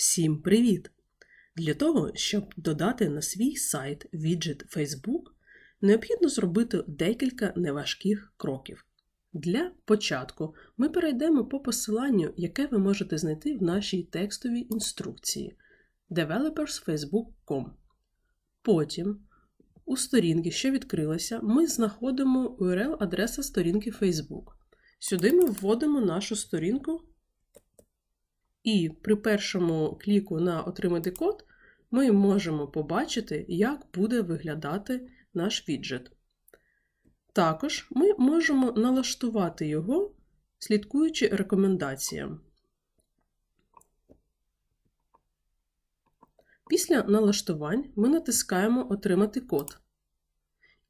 Всім привіт! Для того, щоб додати на свій сайт віджит Facebook, необхідно зробити декілька неважких кроків. Для початку ми перейдемо по посиланню, яке ви можете знайти в нашій текстовій інструкції developersfacebook.com. Потім у сторінці, що відкрилася, ми знаходимо URL-адреса сторінки Facebook. Сюди ми вводимо нашу сторінку і при першому кліку на Отримати код ми можемо побачити, як буде виглядати наш віджит. Також ми можемо налаштувати його, слідкуючи рекомендаціям. Після налаштувань ми натискаємо Отримати код.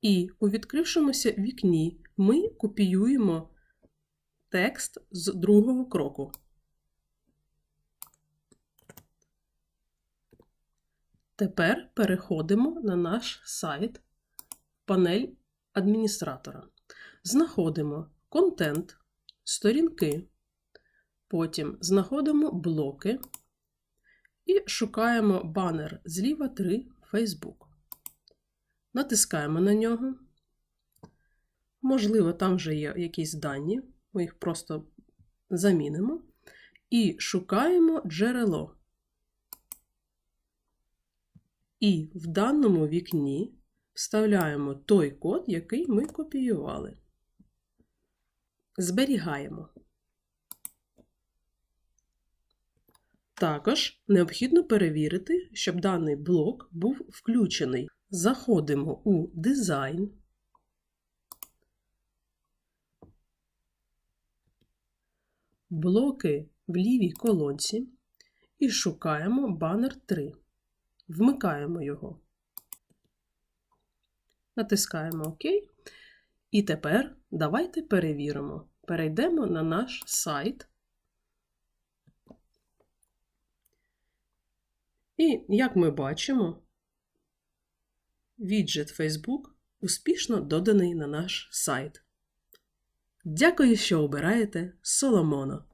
І у відкрившомуся вікні ми копіюємо текст з другого кроку. Тепер переходимо на наш сайт, панель адміністратора. Знаходимо контент, сторінки, потім знаходимо блоки і шукаємо банер зліва 3 Facebook. Натискаємо на нього. Можливо, там вже є якісь дані, ми їх просто замінимо. І шукаємо джерело. І в даному вікні вставляємо той код, який ми копіювали. Зберігаємо. Також необхідно перевірити, щоб даний блок був включений. Заходимо у дизайн. Блоки в лівій колонці і шукаємо банер 3. Вмикаємо його. Натискаємо ОК. І тепер давайте перевіримо. Перейдемо на наш сайт. І, як ми бачимо, віджит Facebook успішно доданий на наш сайт. Дякую, що обираєте Соломоно.